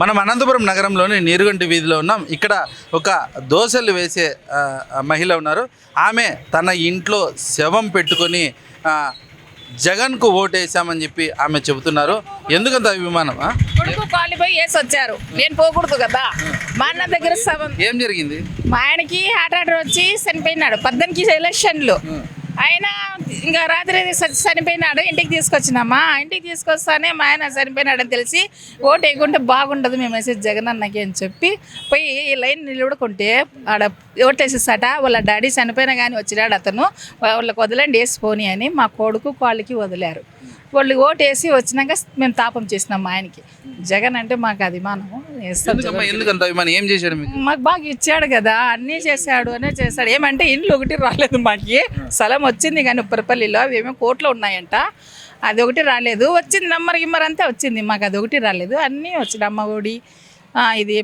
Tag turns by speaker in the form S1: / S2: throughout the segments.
S1: మనం అనంతపురం నగరంలోని నీరుగంటి వీధిలో ఉన్నాం. ఇక్కడ ఒక దోశలు వేసే మహిళ ఉన్నారు. ఆమె తన ఇంట్లో శవం పెట్టుకొని జగన్కు ఓటేసామని చెప్పి ఆమె చెబుతున్నారు. ఎందుకంత అభిమానం?
S2: కొడుకు కాలిపోయి వేసి వచ్చారు. నేను పోకూడదు కదా? మా అన్న దగ్గర సవం
S1: ఏం జరిగింది?
S2: మా ఆయనకి హార్ట్ అటాక్ వచ్చి చనిపోయినాడు. పద్దెనిమిది ఎలక్షన్లు ఆయన ఇంకా రాత్రి చనిపోయినాడు ఇంటికి తీసుకొచ్చినామా? ఇంటికి తీసుకొస్తానే మా ఆయన చనిపోయినాడని తెలిసి ఓటు వేయకుంటే బాగుండదు మేము మెసేజ్ జగన్ అన్నకి అని చెప్పి పోయి ఈ లైన్ నిలబడుకుంటే ఆడ ఓటు వేసేసాట వాళ్ళ డాడీ చనిపోయినా కానీ వచ్చినాడు అతను వాళ్ళకి వదలండి వేసి అని మా కొడుకు కాళ్ళకి వదిలారు. వాళ్ళు ఓటు వేసి వచ్చినాక మేము తాపం చేసినాం మా ఆయనకి. జగన్ అంటే మాకు అభిమానం
S1: ఎందుకంత ఏం చేశాడు మీకు?
S2: బాగా ఇచ్చాడు కదా. అన్నీ చేశాడు అనే చేశాడు. ఏమంటే ఇండ్లు ఒకటి రాలేదు మాకి. స్థలం వచ్చింది కానీ ఉప్పరపల్లిలో అవి ఏమో కోట్లో ఉన్నాయంట. అది ఒకటి రాలేదు. వచ్చింది నమ్మర్ గిమ్మర్ అంతా వచ్చింది మాకు. అది ఒకటి రాలేదు. అన్నీ వచ్చింది అమ్మ ఒడి ఇది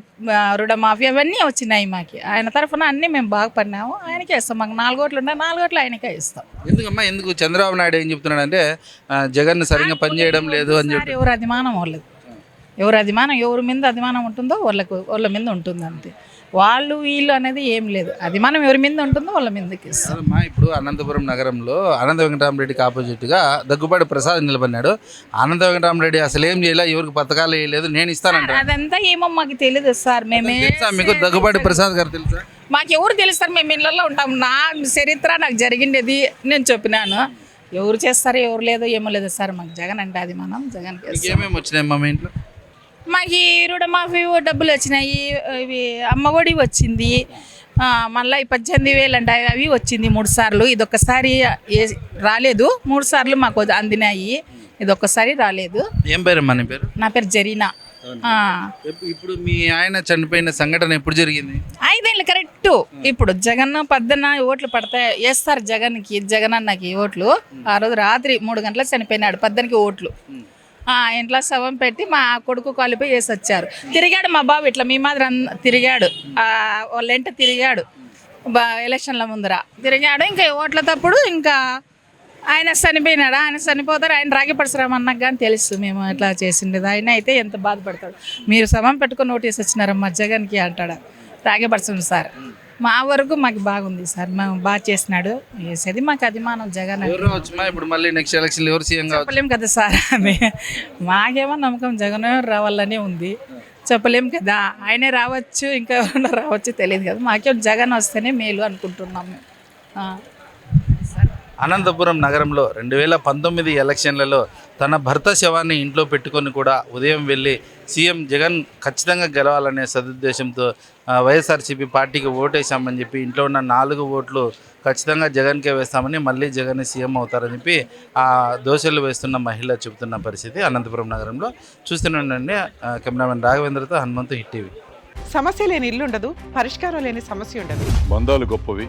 S2: రుణమాఫీ అవన్నీ వచ్చినాయి మాకి. ఆయన తరఫున అన్నీ మేము బాగా పడినాము. ఆయనకే ఇస్తాం. మాకు నాలుగు ఓట్లు ఉన్నాయి నాలుగు ఓట్లు ఆయనకే ఇస్తాం.
S1: ఎందుకమ్మా? ఎందుకు చంద్రబాబు నాయుడు ఏం చెప్తున్నాడంటే జగన్ సరిగ్గా పనిచేయడం లేదు అని చెప్పి.
S2: ఎవరు అభిమానం వాళ్ళది ఎవరు అభిమానం ఎవరి మీద అభిమానం ఉంటుందో వాళ్ళకు వాళ్ళ మీద ఉంటుంది అంతే. వాళ్ళు వీళ్ళు అనేది ఏం లేదు. అభిమానం ఎవరి మీద ఉంటుందో వాళ్ళ మీదకి ఇస్తాం
S1: అమ్మా ఇప్పుడు అనంతపురం నగరంలో అనంత వెంకటరామరెడ్డికి ఆపోజిట్గా దగ్గుబాటి ప్రసాద్ నిలబడినాడు. అనంత వెంకటరామరెడ్డి అసలు ఏం చేయలే ఎవరికి పథకాలు వేయలేదు నేను ఇస్తానంట.
S2: అదంతా ఏమో మాకు తెలియదు సార్. మేమే
S1: మీకు దగ్గుబాటి ప్రసాద్ గారు తెలుసా?
S2: మాకు ఎవరు తెలుస్తారు మేము ఇళ్ళల్లో ఉంటాం. నా చరిత్ర నాకు జరిగిండేది నేను చెప్పినాను. ఎవరు చేస్తారో ఎవరు లేదో ఏమో లేదు సార్ మాకు జగన్ అంటే అది మనం జగన్
S1: ఏమేమి వచ్చినాయమ్మా మీ ఇంట్లో?
S2: మాకు ఈ రుణమాఫీ డబ్బులు వచ్చినాయి ఇవి అమ్మఒడి వచ్చింది. ఆ, మళ్ళీ పద్దెనిమిది వేలు అంటే అవి వచ్చింది మూడు సార్లు. ఇది ఒక్కసారి ఏ- రాలేదు. మూడు సార్లు మాకు అందినాయి. ఇది ఒక్కసారి రాలేదు.
S1: ఏం పేరమ్మా నీ పేరు?
S2: నా పేరు జరీనా.
S1: ఇప్పుడు మీ ఆయన చనిపోయిన సంఘటన ఎప్పుడు జరిగింది?
S2: ఐదేళ్ళు కరెక్ట్. ఇప్పుడు జగన్ పద్దెన ఓట్లు పడతాయి. వేస్తారు జగన్కి జగన్ అన్నకి ఓట్లు. ఆ రోజు రాత్రి మూడు గంటలకు చనిపోయినాడు పద్దెనికి ఓట్లు. ఇంట్లో శవం పెట్టి మా కొడుకు కాలిపోయి వేసి వచ్చారు తిరిగాడు మా బాబు ఇట్లా మీ మాదిరి తిరిగాడు. ఆ, వాళ్ళ ఇంట తిరిగాడు. బా ఎలక్షన్ల ముందర. తిరిగాడు ఇంకా ఓట్ల తప్పుడు ఇంకా ఆయన చనిపోయినాడు. ఆయన చనిపోతారు ఆయన రాగి పరశురామ్ అన్నకు కానీ తెలుసు మేము ఇట్లా చేసిండేది. ఆయన అయితే ఎంత బాధపడతాడు. మీరు శవం పెట్టుకుని నోటీస్ వచ్చినారమ్మా జగన్కి అంటాడు. రాగి పరశురామ్ సార్. మా వరకు మాకు బాగుంది సార్. మేము బాగా చేసినాడు వేసేది మాకు అభిమానం జగన్
S1: ఇప్పుడు మళ్ళీ నెక్స్ట్ ఎలక్షన్ ఎవరు సీఎం కావచ్చు?
S2: చెప్పలేం కదా సార్. అది మాకేమో నమ్మకం జగన్ రావాలనే ఉంది. చెప్పలేం కదా. ఆయనే రావచ్చు ఇంకా ఎవరైనా రావచ్చు తెలియదు కదా. మాకేం జగన్ వస్తేనే మేలు అనుకుంటున్నాం మేము.
S1: అనంతపురం నగరంలో రెండు వేల పంతొమ్మిది ఎలక్షన్లలో తన భర్త శవాన్ని ఇంట్లో పెట్టుకొని కూడా ఉదయం వెళ్ళి సీఎం జగన్ ఖచ్చితంగా గెలవాలనే సదుద్దేశంతో వైఎస్ఆర్సీపీ పార్టీకి ఓటేశామని చెప్పి ఇంట్లో ఉన్న నాలుగు ఓట్లు ఖచ్చితంగా జగన్కే వేస్తామని మళ్ళీ జగన్ సీఎం అవుతారని చెప్పి ఆ దోశలు వేస్తున్న మహిళ చెబుతున్న పరిస్థితి అనంతపురం నగరంలో. చూస్తున్నానండి కెమెరామెన్ రాఘవేంద్రతో హనుమంతు హిట్ టీవీ.
S3: సమస్య లేని ఇల్లు ఉండదు పరిష్కారం లేని సమస్య ఉండదు.
S4: బంధాలు గొప్పవి.